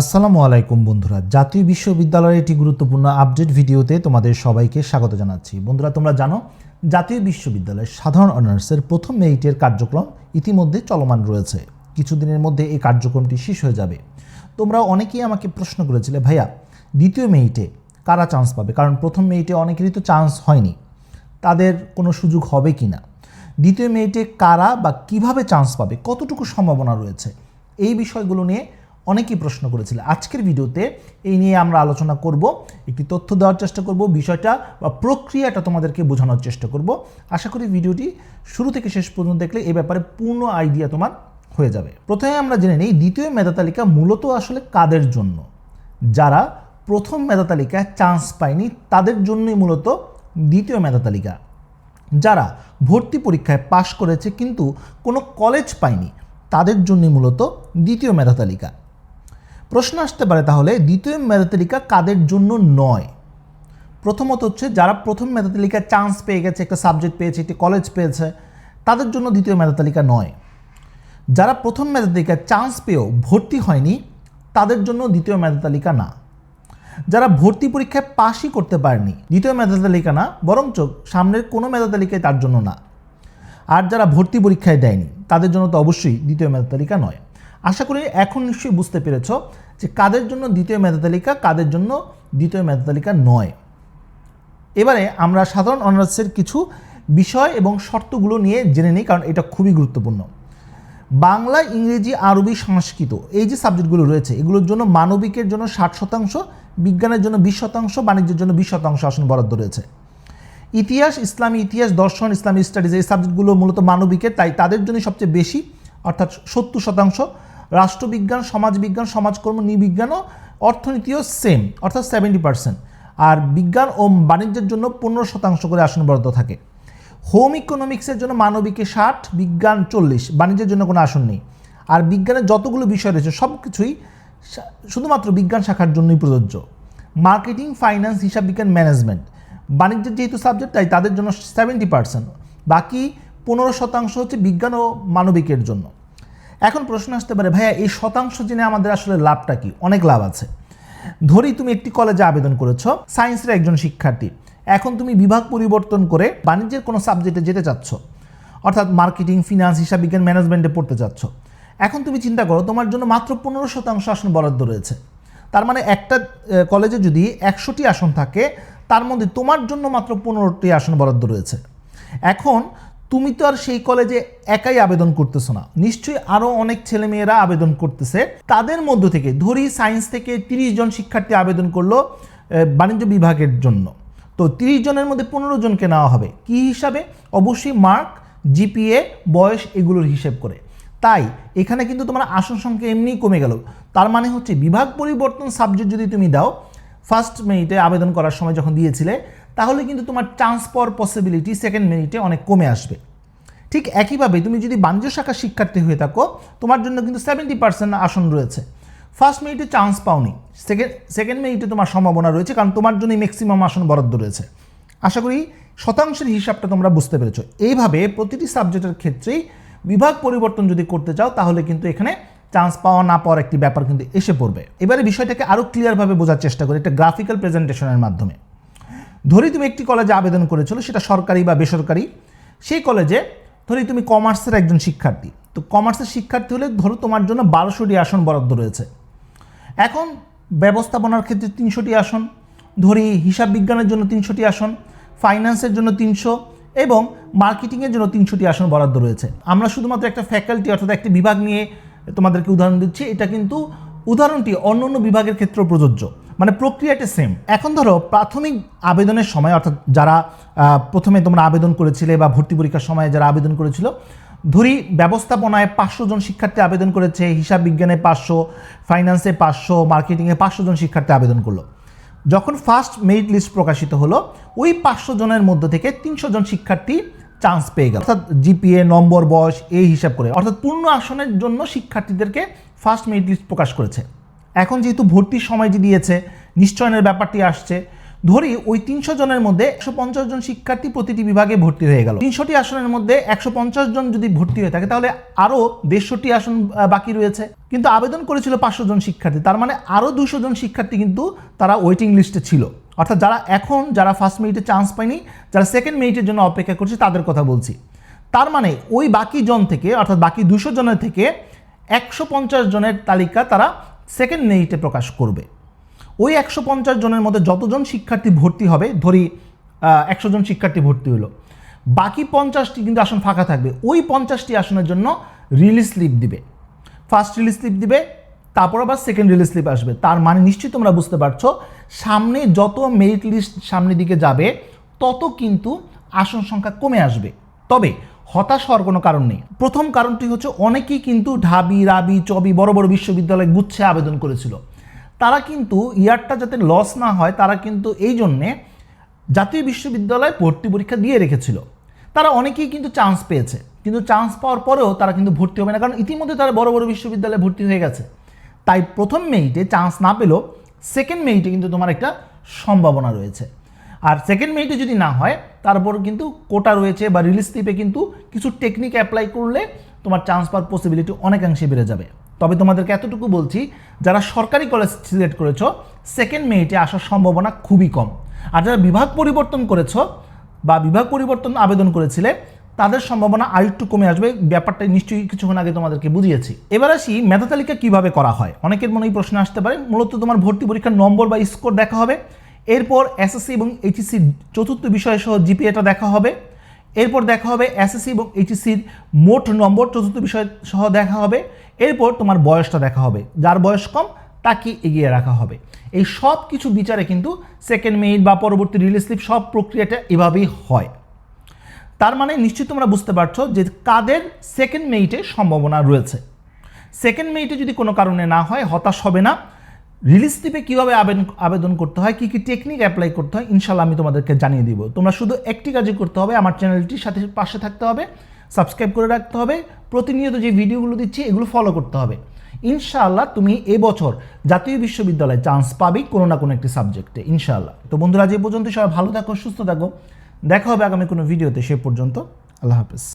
আসসালামু আলাইকুম বন্ধুরা। জাতীয় বিশ্ববিদ্যালয়ের একটি গুরুত্বপূর্ণ আপডেট ভিডিওতে তোমাদের সবাইকে স্বাগত জানাচ্ছি। বন্ধুরা, তোমরা জানো, জাতীয় বিশ্ববিদ্যালয়ের সাধারণ অনার্সের প্রথম মেরিটের কার্যক্রম ইতিমধ্যে চলমান রয়েছে। কিছুদিনের মধ্যে এই কার্যক্রমটি শেষ হয়ে যাবে। তোমরা অনেকেই আমাকে প্রশ্ন করেছিলে, ভাইয়া, দ্বিতীয় মেরিটে কারা চান্স পাবে? কারণ প্রথম মেরিটে অনেকেরই তো চান্স হয়নি। তাদের কোনো সুযোগ হবে কি না? দ্বিতীয় মেরিটে কারা বা কীভাবে চান্স পাবে? কতটুকু সম্ভাবনা রয়েছে? এই বিষয়গুলো নিয়ে অনেকেই প্রশ্ন করেছিল। আজকের ভিডিওতে এই নিয়ে আমরা আলোচনা করব, একটি তথ্য দেওয়ার চেষ্টা করব, বিষয়টা বা প্রক্রিয়াটা তোমাদেরকে বোঝানোর চেষ্টা করব। আশা করি ভিডিওটি শুরু থেকে শেষ পর্যন্ত দেখলে এই ব্যাপারে পূর্ণ আইডিয়া তোমার হয়ে যাবে। প্রথমে আমরা জেনে নিই, দ্বিতীয় মেধা তালিকা মূলত আসলে কাদের জন্য? যারা প্রথম মেধা তালিকায় চান্স পায়নি, তাদের জন্যই মূলত দ্বিতীয় মেধা তালিকা। যারা ভর্তি পরীক্ষায় পাশ করেছে কিন্তু কোনো কলেজ পায়নি, তাদের জন্যই মূলত দ্বিতীয় মেধা তালিকা। প্রশ্ন আসতে পারে তাহলে দ্বিতীয় মেধা তালিকা কাদের জন্য নয়? প্রথমত হচ্ছে যারা প্রথম মেধা তালিকায় চান্স পেয়ে গেছে, একটা সাবজেক্ট পেয়েছে, একটি কলেজ পেয়েছে, তাদের জন্য দ্বিতীয় মেধা তালিকা নয়। যারা প্রথম মেধা তালিকায় চান্স পেয়েও ভর্তি হয়নি, তাদের জন্য দ্বিতীয় মেধা তালিকা না। যারা ভর্তি পরীক্ষায় পাশই করতে পারেনি, দ্বিতীয় মেধা তালিকা না, বরঞ্চ সামনের কোনো মেধা তালিকায় তার জন্য না। আর যারা ভর্তি পরীক্ষায় দেয়নি, তাদের জন্য তো অবশ্যই দ্বিতীয় মেধা তালিকা নয়। আশা করি এখন নিশ্চয়ই বুঝতে পেরেছ যে কাদের জন্য দ্বিতীয় মেধা তালিকা কাদের জন্য দ্বিতীয় মেধা তালিকা নয়। এবারে আমরা সাধারণ অনার্সের কিছু বিষয় এবং শর্তগুলো নিয়ে জেনে নিই, কারণ এটা খুবই গুরুত্বপূর্ণ। বাংলা, ইংরেজি, আরবি, সংস্কৃত এই যে সাবজেক্টগুলো রয়েছে, এগুলোর জন্য মানবিকের জন্য ষাট শতাংশ, বিজ্ঞানের জন্য বিশ শতাংশ, বাণিজ্যের জন্য বিশ শতাংশ আসন বরাদ্দ রয়েছে। ইতিহাস, ইসলামী ইতিহাস, দর্শন, ইসলামী স্টাডিজ এই সাবজেক্টগুলো মূলত মানবিকের, তাই তাদের জন্য সবচেয়ে বেশি, অর্থাৎ সত্তর শতাংশ রাষ্ট্রবিজ্ঞান, সমাজবিজ্ঞান, সমাজকর্ম, নৃবিজ্ঞান ও অর্থনীতিও সেম অর্থাৎ সেভেন্টি পার্সেন্ট আর বিজ্ঞান ও বাণিজ্যের জন্য পনেরো শতাংশ করে আসন বরাদ্দ থাকে। হোম ইকোনমিক্সের জন্য মানবিকে ষাট, বিজ্ঞান চল্লিশ, বাণিজ্যের জন্য কোনো আসন নেই। আর বিজ্ঞানের যতগুলো বিষয় রয়েছে সব কিছুই শুধুমাত্র বিজ্ঞান শাখার জন্যই প্রযোজ্য। মার্কেটিং ফাইন্যান্স হিসাব বিজ্ঞান ম্যানেজমেন্ট বাণিজ্যের যেহেতু সাবজেক্ট তাই তাদের জন্য সেভেন্টি পার্সেন্ট বাকি পনেরো শতাংশ হচ্ছে বিজ্ঞান ও মানবিকের জন্য। এখন প্রশ্ন আসতে পারে, ভাইয়া, এই শতাংশ জেনে আমাদের আসলে লাভটা কি? অনেক লাভ আছে। ধরি তুমি একটি কলেজে আবেদন করেছ, সায়েন্সের একজন শিক্ষার্থী। এখন তুমি বিভাগ পরিবর্তন করে বাণিজ্যের কোনো সাবজেক্টে যেতে চাচ্ছ। অর্থাৎ মার্কেটিং, ফিনান্স, হিসাব বিজ্ঞান ম্যানেজমেন্টে পড়তে চাচ্ছ। এখন তুমি চিন্তা করো, তোমার জন্য মাত্র পনেরো শতাংশ আসন বরাদ্দ রয়েছে। তার মানে একটা কলেজে যদি একশোটি আসন থাকে, তার মধ্যে তোমার জন্য মাত্র পনেরোটি আসন বরাদ্দ রয়েছে। এখন তুমি তো আর সেই কলেজে একাই আবেদন করতেছো না। নিশ্চয়ই আরও অনেক ছেলেমেয়েরা আবেদন করতেছে। তাদের মধ্য থেকে ধরি সায়েন্স থেকে তিরিশ জন শিক্ষার্থী আবেদন করল বাণিজ্য বিভাগের জন্য। তো তিরিশ জনের মধ্যে পনেরো জনকে নেওয়া হবে। কি হিসাবে? অবশ্যই মার্ক, জিপিএ, বয়স এগুলোর হিসেব করে। তাই এখানে কিন্তু তোমার আসন সংখ্যা এমনিই কমে গেল। তার মানে হচ্ছে বিভাগ পরিবর্তন সাবজেক্ট যদি তুমি দাও ফার্স্ট মেরিটে আবেদন করার সময় যখন দিয়েছিলে তাহলে কিন্তু তোমার পাওয়ার পসিবিলিটি সেকেন্ড মিনিটে অনেক কমে আসবে। ঠিক একইভাবে তুমি যদি বাণিজ্য শাখার শিক্ষার্থী হয়ে থাকো, তোমার জন্য কিন্তু সেভেন্টি পার্সেন্ট আসন রয়েছে। ফার্স্ট মিনিটে চান্স পাওনি। সেকেন্ড সেকেন্ড মিনিটে তোমার সম্ভাবনা রয়েছে, কারণ তোমার জন্যই ম্যাক্সিমাম আসন বরাদ্দ রয়েছে। আশা করি শতাংশের হিসাবটা তোমরা বুঝতে পেরেছ। এইভাবে প্রতিটি সাবজেক্টের ক্ষেত্রেই বিভাগ পরিবর্তন যদি করতে চাও, তাহলে কিন্তু এখানে চান্স পাওয়া না পাওয়ার একটি ব্যাপার কিন্তু এসে পড়বে। এবারে বিষয়টাকে আরও ক্লিয়ারভাবে বোঝার চেষ্টা করি একটা গ্রাফিক্যাল প্রেজেন্টেশনের মাধ্যমে। ধরি তুমি একটি কলেজে আবেদন করেছিল, সেটা সরকারি বা বেসরকারি, সেই কলেজে ধরি তুমি কমার্সের একজন শিক্ষার্থী। তো কমার্সের শিক্ষার্থী হলে ধরো তোমার জন্য বারোশোটি আসন বরাদ্দ রয়েছে। এখন ব্যবস্থাপনার ক্ষেত্রে তিনশোটি আসন, ধরি হিসাব বিজ্ঞানের জন্য তিনশোটি আসন ফাইন্যান্সের জন্য তিনশো এবং মার্কেটিংয়ের জন্য তিনশোটি আসন বরাদ্দ রয়েছে। আমরা শুধুমাত্র একটা ফ্যাকাল্টি অর্থাৎ একটি বিভাগ নিয়ে তোমাদেরকে উদাহরণ দিচ্ছি। এটা কিন্তু উদাহরণটি অন্য অন্য বিভাগের ক্ষেত্রেও প্রযোজ্য। মানে প্রক্রিয়াটা সেম এখন ধরো প্রাথমিক আবেদনের সময়, অর্থাৎ যারা প্রথমে তোমরা আবেদন করেছিলে বা ভর্তি পরীক্ষার সময় যারা আবেদন করেছিল, ধরি ব্যবস্থাপনায় পাঁচশো জন শিক্ষার্থী আবেদন করেছে, হিসাব বিজ্ঞানে পাঁচশো ফাইন্যান্সে পাঁচশো মার্কেটিংয়ে পাঁচশো জন শিক্ষার্থী আবেদন করল। যখন ফার্স্ট মেরিট লিস্ট প্রকাশিত হলো, ওই পাঁচশো জনের মধ্যে থেকে তিনশো জন শিক্ষার্থী চান্স পেয়ে গেল। অর্থাৎ জিপিএ নম্বর, বয়স, এই হিসাব করে। অর্থাৎ পূর্ণ আসনের জন্য শিক্ষার্থীদেরকে ফার্স্ট মেরিট লিস্ট প্রকাশ করেছে। এখন যেহেতু ভর্তির সময় দিয়েছে, নিশ্চয়নের ব্যাপারটি আসছে, ধরি ওই তিনশো জনের মধ্যে একশো পঞ্চাশ জন শিক্ষার্থী প্রতিটি বিভাগে ভর্তি হয়ে গেল। তিনশোটি আসনের মধ্যে একশো পঞ্চাশ জন যদি ভর্তি হয়ে থাকে, তাহলে আরও দেড়শোটি আসন বাকি রয়েছে। কিন্তু আবেদন করেছিল পাঁচশো জন শিক্ষার্থী, তার মানে আরও দুশো জন শিক্ষার্থী কিন্তু তারা ওয়েটিং লিস্টে ছিল। অর্থাৎ যারা এখন, যারা ফার্স্ট মেরিটে চান্স পায়নি, যারা সেকেন্ড মেরিটের জন্য অপেক্ষা করছে, তাদের কথা বলছি। তার মানে ওই বাকি জন থেকে, অর্থাৎ বাকি দুশো জনের থেকে একশো পঞ্চাশ জনের তালিকা তারা সেকেন্ড মেরিটে প্রকাশ করবে। ওই একশো পঞ্চাশ জনের মধ্যে যতজন শিক্ষার্থী ভর্তি হবে, ধরি একশো জন শিক্ষার্থী ভর্তি হলো, বাকি পঞ্চাশটি কিন্তু আসন ফাঁকা থাকবে। ওই পঞ্চাশটি আসনের জন্য রিলিজ স্লিপ দিবে। ফার্স্ট রিলিজ স্লিপ দিবে, তারপর আবার সেকেন্ড রিলিজ স্লিপ আসবে। তার মানে নিশ্চয়ই তোমরা বুঝতে পারছ, সামনে যত মেরিট লিস্ট সামনের দিকে যাবে, তত কিন্তু আসন সংখ্যা কমে আসবে। তবে হতাশ হওয়ার কোনো কারণ নেই। প্রথম কারণটি হচ্ছে অনেকেই কিন্তু ঢাবি, রাবি, চবি বড় বড় বিশ্ববিদ্যালয়ে গুচ্ছে আবেদন করেছিল। তারা কিন্তু ইয়ারটা যাতে লস না হয়, তারা কিন্তু এই জন্যে জাতীয় বিশ্ববিদ্যালয়ে ভর্তি পরীক্ষা দিয়ে রেখেছিল। তারা অনেকেই কিন্তু চান্স পেয়েছে। কিন্তু চান্স পাওয়ার পরেও তারা কিন্তু ভর্তি হবে না, কারণ ইতিমধ্যে তারা বড় বড় বিশ্ববিদ্যালয়ে ভর্তি হয়ে গেছে। তাই প্রথম মেইটে চান্স না পেলেও সেকেন্ড মেইটে কিন্তু তোমার একটা সম্ভাবনা রয়েছে। আর সেকেন্ড মেরিটে যদি না হয় তারপর কিন্তু কোটা রয়েছে বা রিলিজ স্লিপে কিন্তু কিছু টেকনিক অ্যাপ্লাই করলে তোমার চান্স পাওয়ার পসিবিলিটি অনেকাংশে বেড়ে যাবে। তবে তোমাদেরকে এতটুকু বলছি, যারা সরকারি কলেজ সিলেক্ট করেছ সেকেন্ড মেরিটে আসার সম্ভাবনা খুবই কম। আর যারা বিভাগ পরিবর্তন করেছ বা বিভাগ পরিবর্তন আবেদন করেছিলে, তাদের সম্ভাবনা আরেকটু কমে আসবে। ব্যাপারটা নিশ্চয়ই কিছুক্ষণ আগে তোমাদেরকে বুঝিয়েছি। এবার আসি মেধা তালিকা কীভাবে করা হয়? অনেকের মনে এই প্রশ্ন আসতে পারে, মূলত তোমার ভর্তি পরীক্ষার নম্বর বা স্কোর দেখা হবে। এরপর এসএসসি এবং এইচএসসি চতুর্থ বিষয় সহ জিপিএটা দেখা হবে। এরপর দেখা হবে এসএসসি এবং এইচএসসির মোট নম্বর চতুর্থ বিষয় সহ দেখা হবে। এরপর তোমার বয়সটা দেখা হবে। যার বয়স কম, তাকে এগিয়ে রাখা হবে। এই সব কিছু বিচারে কিন্তু সেকেন্ড মেরিট বা পরবর্তী রিলিজ স্লিপ সব প্রক্রিয়াটা এভাবেই হয়। তার মানে নিশ্চয়ই তোমরা বুঝতে পারছ যে কাদের সেকেন্ড মেরিটে সম্ভাবনা রয়েছে। সেকেন্ড মেইটে যদি কোনো কারণে না হয়, হতাশ হবে না। রিলিজ স্লিপে কীভাবে আবেদন আবেদন করতে হয়, কী কী টেকনিক অ্যাপ্লাই করতে হয় ইনশাল্লাহ আমি তোমাদেরকে জানিয়ে দিব। তোমরা শুধু একটি কাজই করতে হবে, আমার চ্যানেলটির সাথে, পাশে থাকতে হবে সাবস্ক্রাইব করে রাখতে হবে, প্রতিনিয়ত যে ভিডিওগুলো দিচ্ছি, এগুলো ফলো করতে হবে। ইনশাআল্লাহ তুমি এবছর জাতীয় বিশ্ববিদ্যালয়ে চান্স পাবেই কোনো না কোনো একটি সাবজেক্টে ইনশাআল্লাহ। তো বন্ধুরা যে পর্যন্ত সবাই ভালো থাকো, সুস্থ থাকো। দেখা হবে আগামী কোনো ভিডিওতে সে পর্যন্ত, আল্লাহ হাফেজ।